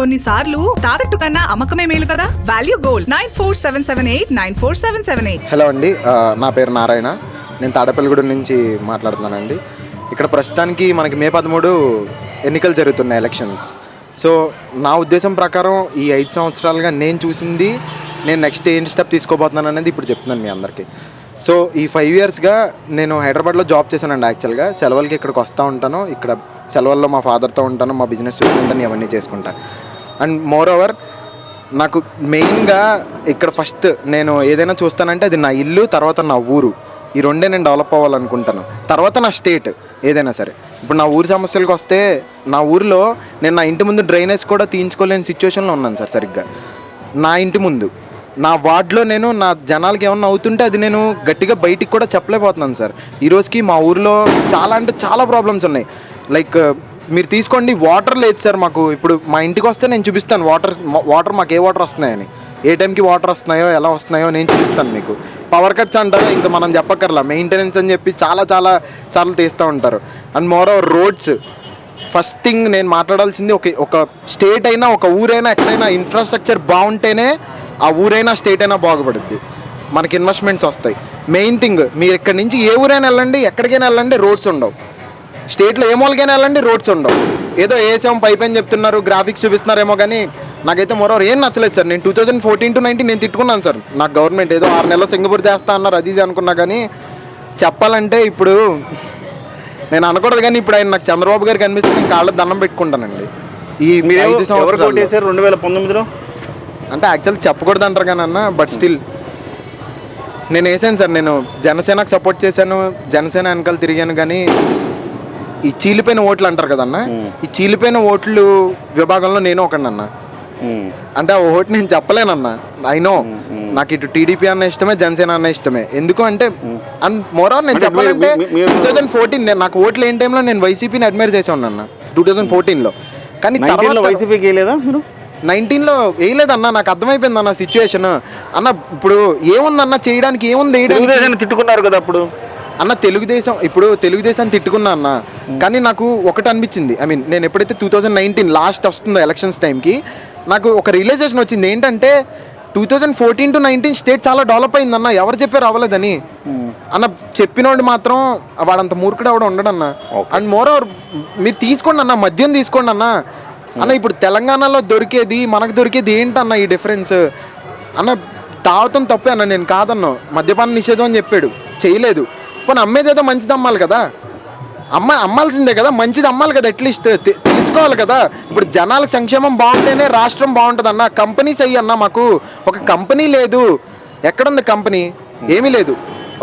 కొన్నిసార్లు తాకట్టు కన్నా అమ్మకమే మేలు కదా? Value gold. Nine four seven seven eight nine four seven seven eight. Hello అండి నా పేరు నారాయణ. నేను తాడపల్లిగూడెం నుంచి మాట్లాడుతున్నానండి. ఇక్కడ ప్రస్తుతానికి మనకి మే పదమూడు ఎన్నికలు జరుగుతున్నాయి ఎలక్షన్స్. సో నా ఉద్దేశం ప్రకారం ఈ ఐదు సంవత్సరాలుగా నేను చూసింది నేను నెక్స్ట్ ఏం స్టెప్ తీసుకోబోతున్నాను అనేది ఇప్పుడు చెప్తున్నాను మీ అందరికీ. సో ఈ ఫైవ్ ఇయర్స్గా నేను హైదరాబాద్లో జాబ్ చేశానండి యాక్చువల్గా. సెలవులకి ఇక్కడికి వస్తూ ఉంటాను. ఇక్కడ సెలవుల్లో మా ఫాదర్తో ఉంటాను మా బిజినెస్ చూసుకుంటాను ఇవన్నీ చేసుకుంటాను అండ్ మోర్ ఓవర్ నాకు మెయిన్గా ఇక్కడ ఫస్ట్ నేను ఏదైనా చూస్తానంటే అది నా ఇల్లు తర్వాత నా ఊరు. ఈ రెండే నేను డెవలప్ అవ్వాలనుకుంటాను. తర్వాత నా స్టేట్ ఏదైనా సరే. ఇప్పుడు నా ఊరి సమస్యలకు వస్తే నా ఊరిలో నేను నా ఇంటి ముందు డ్రైనేజ్ కూడా తీయించుకోలేని సిచ్యువేషన్లో ఉన్నాను సార్ సరిగ్గా. నా ఇంటి ముందు. నా వార్డ్లో నేను నా జనాలకి ఏమన్నా అవుతుంటే అది నేను గట్టిగా బయటికి కూడా చెప్పలేకపోతున్నాను సార్. ఈరోజుకి మా ఊరిలో చాలా అంటే చాలా ప్రాబ్లమ్స్ ఉన్నాయి. లైక్ మీరు తీసుకోండి వాటర్ లేదు సార్ మాకు. ఇప్పుడు మా ఇంటికి వస్తే నేను చూపిస్తాను వాటర్ వాటర్ మాకు ఏ వాటర్ వస్తున్నాయని. ఏ టైంకి వాటర్ వస్తున్నాయో ఎలా వస్తున్నాయో నేను చూపిస్తాను మీకు. పవర్ కట్స్ అంటారు ఇంకా మనం చెప్పక్కర్లా. మెయింటెనెన్స్ అని చెప్పి చాలా చాలా సార్లు తీస్తూ ఉంటారు. And more over roads first thing నేను మాట్లాడాల్సింది ఒక ఒక స్టేట్ అయినా ఒక ఊరైనా ఎక్కడైనా ఇన్ఫ్రాస్ట్రక్చర్ బాగుంటేనే ఆ ఊరైనా స్టేట్ అయినా బాగుపడుద్ది. మనకి ఇన్వెస్ట్మెంట్స్ వస్తాయి. మెయిన్ థింగ్ మీరు ఇక్కడ నుంచి ఏ ఊరైనా వెళ్ళండి ఎక్కడికైనా వెళ్ళండి రోడ్స్ ఉండవు. స్టేట్లో ఏ మూలకైనా వెళ్ళండి రోడ్స్ ఉండవు. ఏదో ఏసాం పైప్ అని చెప్తున్నారు గ్రాఫిక్స్ చూపిస్తున్నారేమో కానీ నాకైతే మరోవర్ ఏం నచ్చలేదు సార్. నేను two thousand fourteen to nineteen నేను తిట్టుకున్నాను సార్. నాకు గవర్నమెంట్ ఏదో ఆరు నెలలు సింగపూర్ చేస్తా అన్నారు అది ఇది అనుకున్నా కానీ చెప్పాలంటే ఇప్పుడు నేను అనకూడదు కానీ ఇప్పుడు ఆయన నాకు చంద్రబాబు గారికి కనిపిస్తే నేను కాళ్ళ దండం పెట్టుకుంటానండి. ఈ మీరు ఐదు. కొట్టేశారు రెండు వేల పంతొమ్మిదిలో? అంటే యాక్చువల్ చెప్పకూడదు అంటారు కానీ అన్న బట్ స్టిల్ నేను వేసాను సార్ నేను జనసేనకు సపోర్ట్ చేశాను జనసేన వెనకాల తిరిగాను కానీ ఈ చీలిపోయిన ఓట్లు అంటారు కదన్న? ఈ చీలిపోయిన ఓట్లు విభాగంలో నేను ఒకడినన్న. అంటే ఆ ఓటు నేను చెప్పలేనన్న. ఐ నో నాకు ఇటు టీడీపీ అన్న ఇష్టమే జనసేన అన్న ఇష్టమే. ఎందుకు అంటే అండ్ మోరార్ నేను చెప్పాలంటే టూ థౌజండ్ ఫోర్టీన్ నాకు ఓట్లు ఏం టైంలో నేను వైసీపీని అడ్మైర్ చేసి ఉన్నాను టూ థౌజండ్ ఫోర్టీన్లో కానీ 19 లో తర్వాత వైసీపీకి వేయలేదా మీరు? నైన్టీన్లో వేయలేదన్న. నాకు అర్థమైపోయింది అన్న సిచ్యువేషన్ అన్న ఇప్పుడు ఏముందన్న? చేయడానికి ఏముంది? తిట్టుకున్నారు కదా అప్పుడు. అన్న తెలుగుదేశం ఇప్పుడు తెలుగుదేశం తిట్టుకున్నా అన్న కానీ నాకు ఒకటి అనిపించింది. ఐ మీన్ నేను ఎప్పుడైతే టూ థౌజండ్ నైన్టీన్ లాస్ట్ వస్తుందో ఎలక్షన్స్ టైంకి నాకు ఒక రియలైజేషన్ వచ్చింది. ఏంటంటే two thousand fourteen to nineteen state చాలా డెవలప్ అయిందన్న ఎవరు చెప్పారు అవ్వలేదని అన్న చెప్పినోడు మాత్రం వాడంత మూర్ఖుడు ఎవడ ఉండడన్న అండ్ మోర్ ఓవర్ మీరు తీసుకోండి అన్న మద్యం తీసుకోండి అన్న. అన్న ఇప్పుడు తెలంగాణలో దొరికేది మనకు దొరికేది ఏంటన్న ఈ డిఫరెన్స్ అన్న తాగటం తప్పే అన్న నేను కాదన్నా. మద్యపాన నిషేధం అని చెప్పాడు. చేయలేదు. పోనీ అమ్మేది ఏదో మంచిది అమ్మాలి కదా. అమ్మ అమ్మాల్సిందే కదా మంచిది అమ్మాలి కదా అట్లీస్ట్. తెలుసుకోవాలి కదా. ఇప్పుడు జనాలకు సంక్షేమం బాగుంటేనే రాష్ట్రం బాగుంటుంది అన్న కంపెనీస్ అయ్యి అన్న మాకు. ఒక కంపెనీ లేదు. ఎక్కడుంది కంపెనీ? ఏమీ లేదు.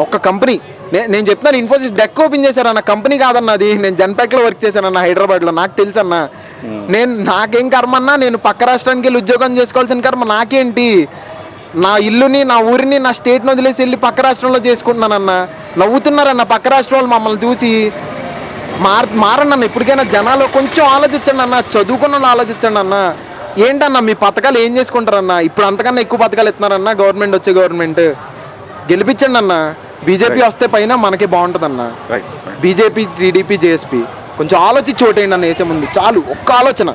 ఒక్క కంపెనీ. నేను చెప్తున్నాను ఇన్ఫోసిస్ డెక్ ఓపెన్ చేశారు అన్న కంపెనీ కాదన్న అది. నేను జన్పాక్లో వర్క్ చేశానన్న హైదరాబాద్లో. నాకు తెలుసు అన్న. నేను నాకేం కర్మ అన్నా నేను పక్క రాష్ట్రానికి వెళ్ళి ఉద్యోగం చేసుకోవాల్సిన కర్మ నాకేంటి? నా ఇల్లుని నా ఊరిని నా స్టేట్ని వదిలేసి వెళ్ళి పక్క రాష్ట్రంలో చేసుకుంటున్నానన్న. నవ్వుతున్నారన్న పక్క రాష్ట్రం వాళ్ళు మమ్మల్ని చూసి మార్ మారండి అన్న ఇప్పటికైనా జనాలు కొంచెం ఆలోచించండి అన్న చదువుకున్న ఆలోచించండి అన్న ఏంటన్న మీ పథకాలు ఏం చేసుకుంటారన్న? ఇప్పుడు అంతకన్నా ఎక్కువ పథకాలు ఇస్తున్నారన్న గవర్నమెంట్ వచ్చే గవర్నమెంట్. గెలిపించండి అన్న బీజేపీ వస్తే పైన మనకి బాగుంటుందన్న. Right BJP TDP JSP. కొంచెం ఆలోచించి ఓటేయండి అన్న వేసే ముందు. చాలు ఒక్క ఆలోచన.